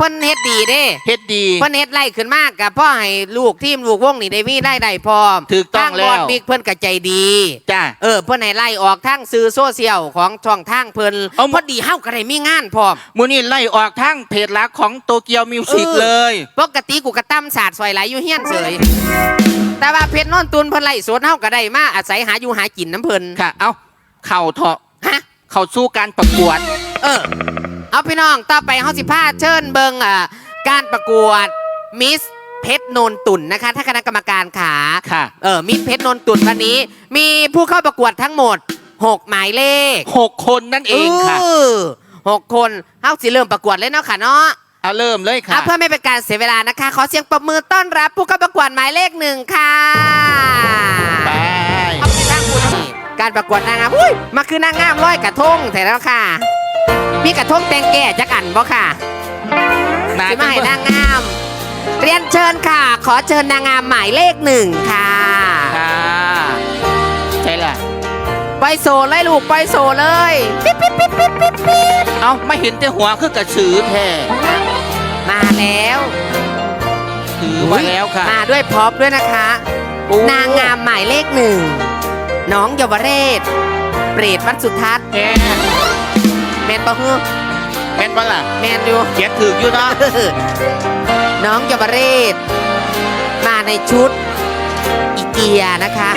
เพิ่นเฮ็ดดีเด้ เฮ็ดดี เพิ่นเฮ็ดไล่ขึ้นมากกับพ่อให้ลูกทีมลูกวงนี่ได้มีได้ได้พร้อมถูกต้องทาแล้วบอดบิ๊กเพิ่นก็ใจดีจ้า เออเพิ่นให้ไล่ออกทั้งสื่อโซเชียลของช่องทางเพิ่นเอา พอดีเฮาก็ได้มีงานพร้อมมูนี่ไล่ออกทั้งเพจหลักของโตเกียวมิวสิกเออเลย ปกติกูก็ตั้มศาสตร์ซอยไหลอยู่เฮียนเสยแต่ว่าเพชรโนนตุนเพิ่นไล่สวนเฮาก็ได้มาอาศัยหาอยู่หากินน้ำเพิ่นค่ะ เอาเข่าเถาะฮะ เข้าสู้การประกวด เออ เอาพี่น้องต่อไปเฮาสิพาเชิญเบิงอ่าการประกวดมิสเพชรโนนตุนนะคะ ถ้าคณะกรรมการขาค่ะ เออมิสเพชรโนนตุนวันนี้ มีผู้เข้าประกวดทั้งหมด 6 หมายเลขหกคนนั่นเองค่ะ อหกคนเฮาสิเริ่มประกวดเลยเนาะค่ะเนาะเอาเริ่มเลยค่ะ อะเพื่อไม่เป็นการเสียเวลานะคะ ขอเสียงปรบมือต้อนรับ ผู้เข้าประกวดหมายเลขหนึ่งค่ะ ไป เอาไปตั้งคุณนี่การประกวดนางงามอุ้ยมาคือนางงามร้อยกระทงแต่แล้วค่ะ มีกระทงแตงแก่จักอันบ่ค่ะนาสิมาให้นางงาม เรียนเชิญค่ะ ขอเชิญนางงามหมายเลขหนึ่งค่ะค่ะใช่ล่ะไปโซเลยลูกไปโซเลยปิ๊บปิ๊บปิ๊บปิ๊บปิ๊บปิ๊บเอาไม่เห็นแต่หัวคือกระสือแท้มาแล้วถือมาแล้วค่ะ มาด้วยพร็อพด้วยนะคะโอ้นางงามหมายเลขหนึ่งน้องเยาวเรศ เปรตวัดสุทัศน์แกแมนปะฮือแม่นบ้าล่ะแมนอยู่เขียนถืออยู่เนาะน้องเยาวเรศมาในชุดอีเกียนะคะ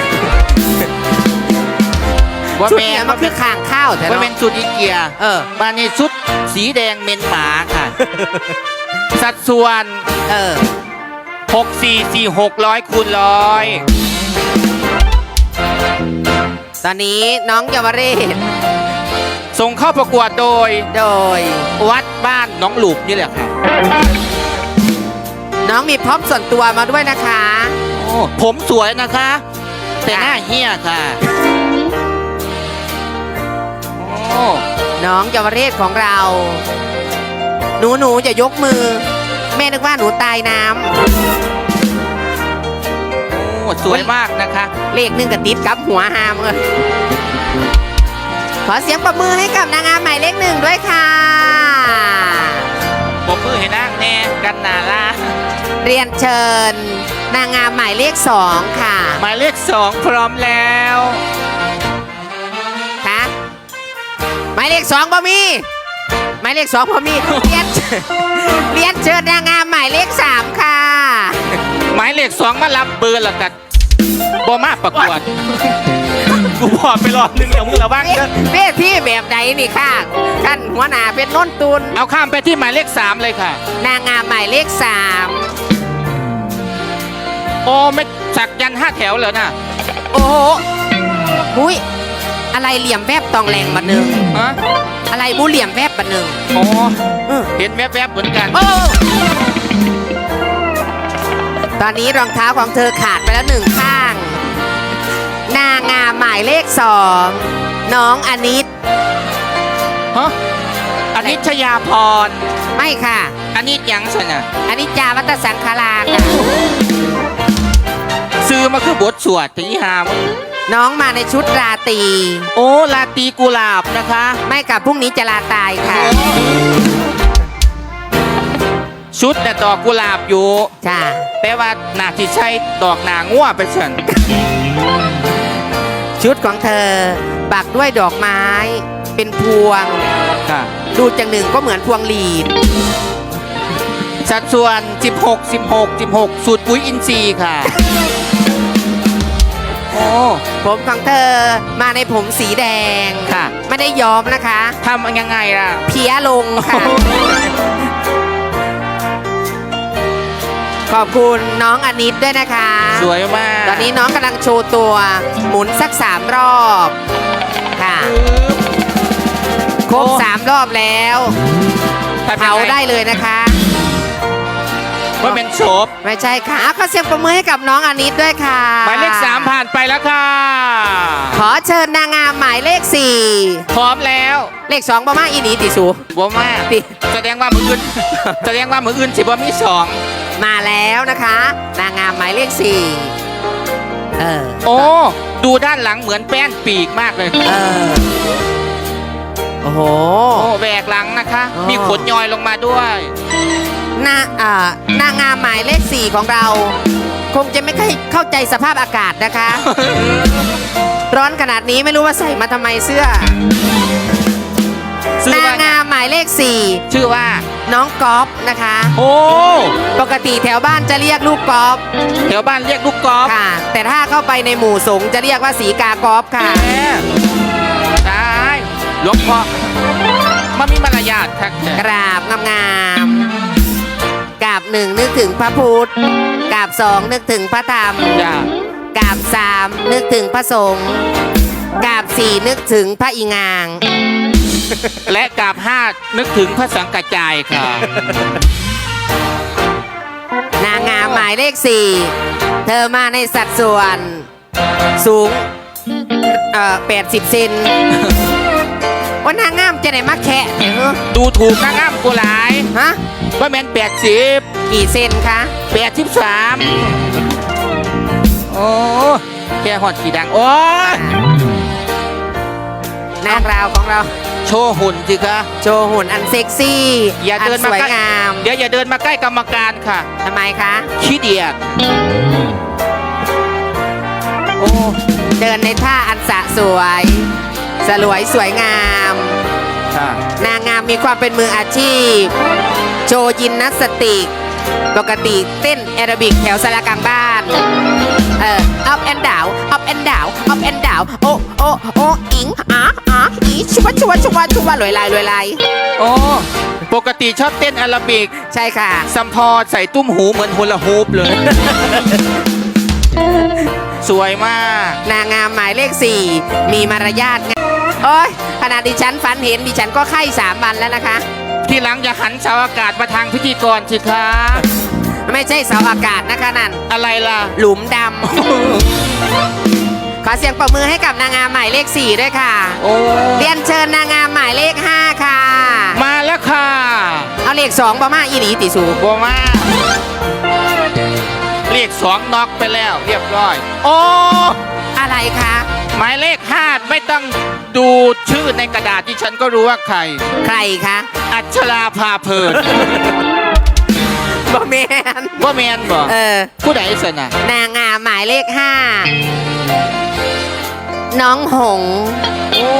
ว่าชุดแม่เนี่ยนมันคือข้างข้าวแต่ว่าเนาะเป็นสุดอีเกียเออ มาในชุดสีแดงเมนหมาค่ะ สัดส่วน เออ 6 4 4 6 0 0คูณร้อยตอนนี้น้องเยาวเรศ ส่งเข้าประกวดโดย โดย วัดบ้านน้องหลุบนี่แหละค่ะ น้องมีพร็อพส่วนตัวมาด้วยนะคะโอ้ผมสวยนะคะ แต่หน้าเฮี้ยค่ะ โอ้ น้องเยาวเรศของเรา หนูหนูอย่ายกมือ แม่นึกว่าหนูตายน้ำโอ้ สวยมากนะคะเลขหนึ่งกับติดกับหัวหามเลย ขอเสียงประมือให้กับนางงามหมายเลขหนึ่งด้วยค่ะผมมือให้นั่งแน่กันนาลาเรียนเชิญ นางงามหมายเลขสองค่ะหมายเลขสองพร้อมแล้วคะหมายเลขสองบ่มีหมายเลขสองบ่มีเรียนเรียนเชิญนางงามหมายเลขสามค่ะ หมายเลขสองมารับเบอร์แล้วกันบอมาประกวด กูบอกไปรอบนึงแล้วมึงระวังเอ๊ะเด้อเวทีแบบไหนนี่ค่ะกันหัวหน้าเป็นโน้นตุนเอาข้ามไปที่หมายเลขสามเลยค่ะ นางงามหมายเลขสามโอ้ไม่สักยันห้าแถวเลยนะโอ้โหหุยอะไรเหลี่ยมแวบตองแรงบันหนึ่งฮะอะไรบูเหลี่ยมแวบบันหนึ่งโอ้เออเห็นแวบๆเหมือนกัน โอ้ตอนนี้รองเท้าของเธอขาดไปแล้วหนึ่งข้าง นางงามหมายเลขสองน้องอนิตฮะอันนี้ชยาพร ไม่ค่ะ อันนี้ยังสนะอนิจจาวัตสังคาราค่ะซื้อมาคือบทสวดที่หามน้องมาในชุดราตรีโอ้ลาตรีกุหลาบนะคะไม่กับพรุ่งนี้จะลาตายค่ะ ชุดแต่ะดอกกุหลาบอยู่ จ้าแต่ว่าหนาที่ใช่ดอกหนาง่วไปเฉิน ชุดของเธอปักด้วยดอกไม้ เป็นพวง ค่ะ ดูจากหนึ่งก็เหมือนพวงหลีด สัดส่วน 16 16 16 สูตรปุ๋ยอินทรีย์ค่ะ โอ้ ผมของเธอมาในผมสีแดงค่ะ ไม่ได้ย้อมนะคะ ทำยังไงล่ะ เพี้ยลงค่ะ ขอบคุณน้องอนิดด้วยนะคะ สวยมาก ตอนนี้น้องกำลังโชว์ตัว หมุนสักสามรอบค่ะ ครบสามรอบแล้วทำยังงเผาได้เลยนะคะว่าเป็นโฉบไม่ใช่ค่ะอะขอเสียงประมือให้กับน้องอนิดด้วยค่ะ หมายเลขสามผ่านไปแล้วค่ะ ขอเชิญนางงามหมายเลขสี่พร้อมแล้ว เลขสองประมาอีนีติสูบ่มากติแสดงว่ามืออื่น แสดงว่ามืออื่นสิบ่มีสอง มาแล้วนะคะ นางงามหมายเลขสี่เออ โอ้ ดูด้านหลังเหมือนแป้นปีกมากเลย เออ โอ้โห โอ้แหวกหลังนะคะ อ๋อ มีขนยอยลงมาด้วยหน้าอ่านางงามหมายเลขสี่ของเรา คงจะไม่ค่อยเข้าใจสภาพอากาศนะคะ ร้อนขนาดนี้ไม่รู้ว่าใส่มาทำไมเสื้อ ชื่อนางว่างามหมายเลขสี่ชื่อว่า น้องก๊อฟนะคะ โอ้ปกติแถวบ้านจะเรียกลูกก๊อฟแถวบ้านเรียกลูกกอล์ฟค่ะ แต่ถ้าเข้าไปในหมู่สงฆ์จะเรียกว่าสีกากอฟค่ะ แหมตายหลวงพ่อมันมีมารยาททักแท้กราบงามๆกราบหนึ่งนึกถึงพระพุทธกราบสองนึกถึงพระธรรม จ้า กราบสามนึกถึงพระสงฆ์กราบสี่นึกถึงพระอีงาง และกราบห้านึกถึงพระสังกัจจายค่ะ นางงามหมายเลขสี่เธอมาในสัดส่วนสูงเอ่อแปดสิบเซนว่านางงามจะไหนมาแคะเนี่ยเหรอดูถูกนางงามกูหลายฮะ ว่าแมนแปดสิบกี่เซนคะแปดสิบสามโอ้แค่หอดกี่ดัง โอ้ย นางราวของเรา โชว์หุ่นสิคะ โชว์หุ่นอันเซ็กซี่อย่าเดินสมาวยใกล้งามเดี๋ยวอย่าเดินมาใกล้กรรมการค่ะ ทำไมคะ ขี้เดียดโอ้ เดินในท่าอันสะสวย สลวยสวยงาม ค่ะ นางงามมีความเป็นมืออาชีพ โชว์ยินนัสติก ปกติเต้นแอโรบิกแถวสารกลางบ้าน เออ up and down up and down up and down โอ้โอ้โอ้อิงอะอะอีชัวชัวชัวชัวลอยลายลอยลายโอ้ปกติชอบเต้นแอาราบิกใช่ค่ะ สัมพอใส่ตุ้มหูเหมือนฮูลาฮูปเลย สวยมาก นางงามหมายเลขสี่มีมารยาทงามโอ้ยขนาดดิฉันฝันเห็นดิฉันก็ไข้สามวันแล้วนะคะ ที่หลังอย่าหันเสาอากาศมาทางพิธีกรสิคะไม่ใช่เสาอากาศนะคะนั่น อะไรล่ะ หลุมดำ ขอเสียงปรบมือให้กับนางงามหมายเลขสี่ด้วยค่ะโอ้เรียนเชิญนางงามหมายเลขห้าค่ะ มาแล้วค่ะ เอาเลขสองประมาอีหลีติสูบัวมาเรียกสองน็อกไปแล้ว เรียบร้อย โอ้ อะไรคะหมายเลขห้าไม่ต้องดูชื่อในกระดาษที่ฉันก็รู้ว่าใคร ใครคะอัชราภาเพลินบอแมนว่าแมนบอกเออ ผู้ใดสนะนางงามหมายเลขห้าน้องหงส์โอ้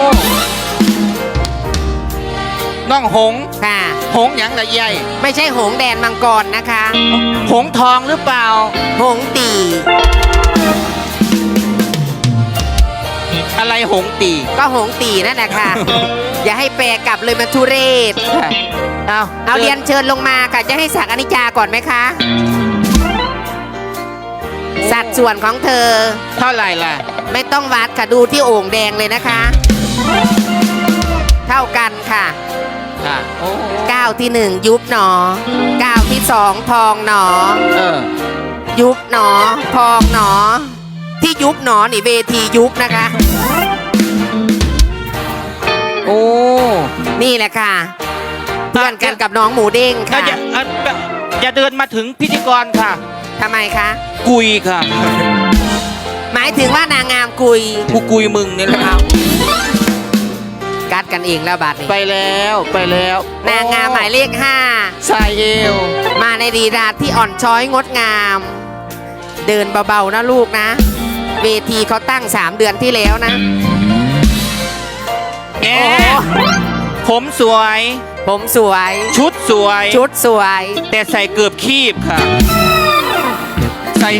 น้องหง ค่ะ หงหยังละใหญ่ไม่ใช่หงส์แดนมังกรนะคะ หงทองหรือเปล่า หงส์ตี อะไรหงตี ก็หงส์ตีนั่นแหละค่ะ อย่าให้แปลกลับเลยมันทุเรศเอาเอาเรียนเชิญลงมาค่ะ จะให้สักอนิจจาก่อนไหมคะ สัดส่วนของเธอ เท่าไหร่ล่ะ ไม่ต้องวัดค่ะดูที่โอ่งแดงเลยนะคะ เท่ากันค่ะค่ะโอ้ก้าวที่หนึ่งยุบหนอก้าวที่สองพองหนอ เออ ยุบหนอ พองหนอที่ ยุบหนอนี่เวทียุบนะคะ โอ้ นี่แหละค่ะเพื่อนกันกับน้องหมูเด้งถ้าค่ะอย่าอะอย่าเดินมาถึงพิธีกรค่ะทำไมคะ กุยค่ะ หมายถึงว่านางงามกุยกูกุยมึงนี่แหละเอากัดกันเองแล้วบาดนี้ไปแล้วไปแล้ว นางงามหมายเลขห้าสายเอว มาในดีดาที่อ่อนช้อยงดงาม เดินเบาๆนะลูกนะ เวทีเขาตั้ง 3 เดือนที่แล้วนะแหโอ้มผมสวย ผมสวย ชุดสวย ชุดสวย แต่ใส่เกือบคีบค่ะ ใส่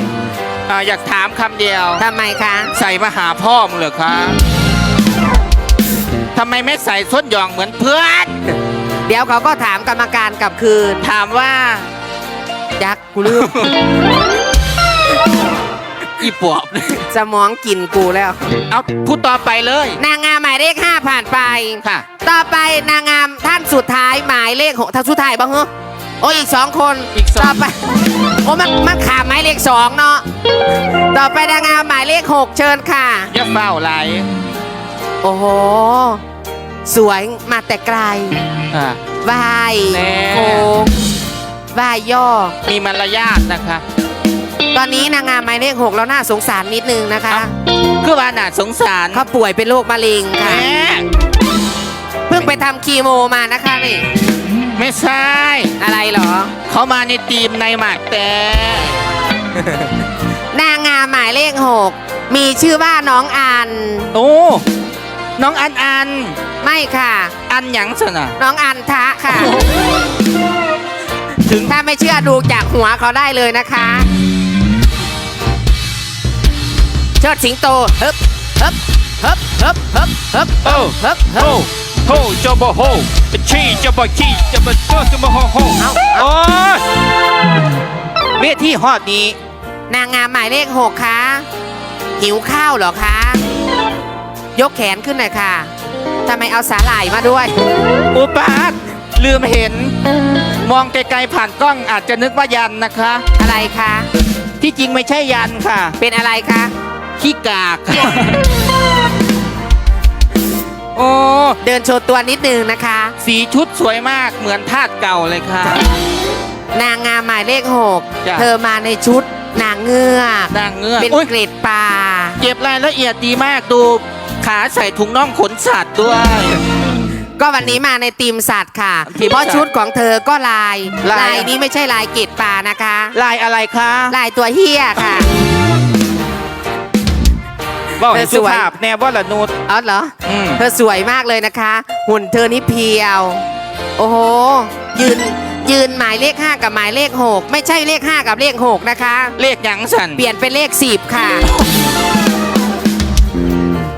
อ่าอยากถามคำเดียว ทำไมคะ ใส่มาหาพ่อมึงเหรอคะทำไมไม่ใส่ส้นหยองเหมือนเพื่อน เดี๋ยวเขาก็ถามกรรมการกลับคืน ถามว่า ยักษ์กูลืม อีปอบ สมองกินกูแล้ว เอาพูดต่อไปเลย นางงามหมายเลขห้าผ่านไป ค่ะ ต่อไปนางงามท่านสุดท้ายหมายเลขหกท่านสุดท้ายบ้างเหรอโอ้ยอีกสองคนอีกสอง ต่อไปโอ้มันมันขาดหมายเลขสองเนาะต่อไปนางงามหมายเลขหกเชิญค่ะ อย่าเฝ้าไหลโอ้โห สวยมาแต่ไกลอ่าไหวายแน่ โค้งไหวายย่อมีมารยาทนะคะ ตอนนี้นางงามหมายเลขหกแล้วน่าสงสารนิดนึงนะคะเอ้าคือว่าน่าสงสารเขาป่วยเป็นโรคมะเร็งแหค่ะมเพิ่งไปทำคีโมมานะคะนี่ ไม่ใช่ อะไรเหรอ เขามาในทีมในหมากแต่นางงามหมายเลขหกมีชื่อว่าน้องอัน โอ้น้องอันอัน ไม่ค่ะ อันหยังสนะน้องอันทะค่ะ ถึงถ้าไม่เชื่อดูจากหัวเขาได้เลยนะคะ เชิดสิงโตฮึบฮึบฮึบฮึบฮึบฮึบโอ้ฮึบโฮึบโหจะบ่โหเป็นชี้จะบ่ขี้จะบ่โตจะบ่โหโหเอา โอ้ยเวทีฮอดนี้ นางงามหมายเลขหกคะหิวข้าวเหรอคะ ยกแขนขึ้นหน่อยค่ะทำไมเอาสาหร่ายมาด้วย อุปาทลืมเห็น มองไกลๆผ่านกล้องอาจจะนึกว่ายันนะคะ อะไรคะ ที่จริงไม่ใช่ยันค่ะ เป็นอะไรคะ ขี้กากค่ะโอ้เดินโชว์ตัวนิดนึงนะคะ สีชุดสวยมากเหมือนทาสเก่าเลยค่ะ นางงามหมายเลขหกจ้ะ เธอมาในชุดนางเงือกนางเงือกเป็นอุ๊ยเกรดปลาเก็บรายละเอียดดีมากดูขาใส่ถุงน่องขนสัตว์ด้วย ก็วันนี้มาในทีมสัตว์ค่ะทีมสัตว์เพราะชุดของเธอก็ลายลายลายนี้ไม่ใช่ลายเกรดปลานะคะ ลายอะไรคะ ลายตัวเฮียค่ะ บอกให้เออสสุวยภาพแน่ว่าละนุดอ๋อเหรออืมเธอสวยมากเลยนะคะ หุ่นเธอนี่เพรียว โอ้โห ยืนยืนหมายเลข 5 กับหมายเลข 6 ไม่ใช่เลข 5 กับเลข 6 นะคะ เลขหยังสันเปลี่ยนเป็นเลข 10 ค่ะ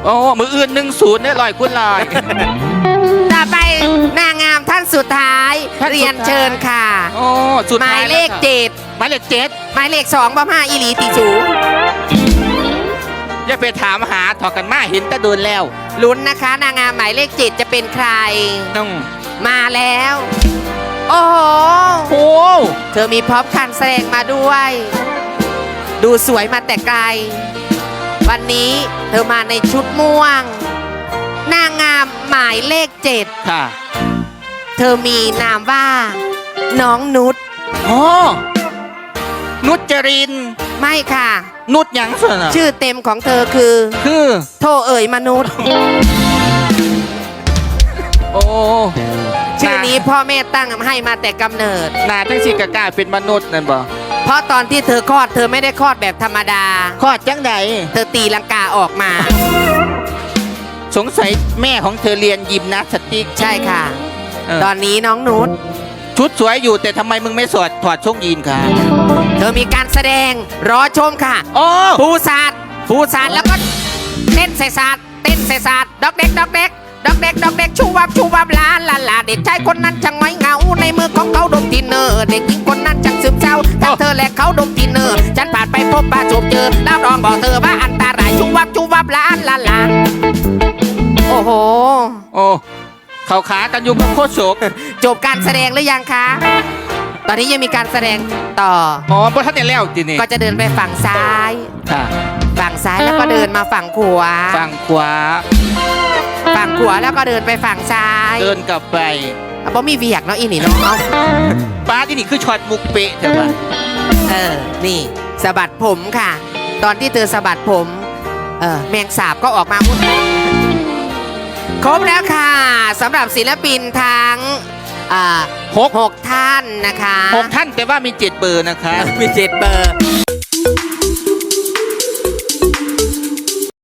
โอ้มืออื่นหนึ่งศูนย์ได้ลอยคุณลอย ต่อไปนางงามท่านสุดท้าย ท่านสุดท้าย เรียนเชิญค่ะ โอ้สุดหมาท้ายยเลขแวค่ะเจ็ดหมายเลขเจ็ดหมายเลขสองบ้าห้าอีหลีติจู อย่าไปถามหาถอกันมาเห็นแต่โดนแล้วลุ้นนะคะ นางงามหมายเลขเจ็ดจะเป็นใครน้องมาแล้ว โอ้โห โอ้เธอมีพร็อพการแสดงมาด้วย ดูสวยมาแต่ไกล วันนี้เธอมาในชุดม่วง นางงามหมายเลขเจ็ดค่ะเธอมีนามว่า น้องนุชโอ้นุชจริน ไม่ค่ะ นุชหยังสันอะชื่อเต็มของเธอคือ คือ โทเอ่ยมนุษย์ โอ้ชื่อนี้พ่อแม่ตั้งให้มาแต่กำเนิด หนาจังสิกะกล้าเป็นมนุษย์นั่นบ่เพราะตอนที่เธอคลอดเธอไม่ได้คลอดแบบธรรมดา คลอดจังใดเธอตีลังกาออกมา สงสัยแม่ของเธอเรียนยิมนาสติก ใช่ค่ะ เออ ตอนนี้น้องนุช ชุดสวยอยู่แต่ทำไมมึงไม่สอดถอดช่วงยีนค่ะเธอมีการแสดงรอชมค่ะโอ้ผู้ศาสตร์ผู้ศาสตร์แล้วก็เต้นใส่ศาสตร์เต้นใส่ศาสตร์ดอกเด็กดอกเด็กดอกเด็กดอกเด็กชูวับชูวับลาลาลาเด็กชายคนนั้นช่างไว้เหงา ในมือของเขาดมทินเนอร์เด็กหญิงคนนั้นช่างซึมเศร้าทั้งเธอและเขาดมทินเนอร์ฉันผ่านไปพบปะจูบเจอแล้วรองบอกเธอว่าอันตรายชูวับชูวับลาลาลาโอ้โหโอ้ เขาขากันอยู่กับโคตรโศกจบการแสดงหรือยังคะ ตอนนี้ยังมีการแสดงต่อ อ๋อบ่ทันได้แล้วทีนี่ก็จะเดินไปฝั่งซ้าย ค่ะฝั่งซ้ายแล้วก็เดินมาฝั่งขวา ฝั่งขวา ฝั่งขวาแล้วก็เดินไปฝั่งซ้าย เดินกลับไปอะบ่มีเวียกเนาะอีนี่เนาะเอาป้าที่นี่คือช็อตมุกเป๊ะใช่ปะเออ นี่สะบัดผมค่ะ ตอนที่เธอสะบัดผม เออแมงสาบก็ออกมาอุ๊ย ครบแล้วค่ะสำหรับศิลปินทั้งอ่าหกหกท่านนะคะ หกท่านแต่ว่ามีเจ็ดเบอร์นะคะ มีเจ็ดเบอร์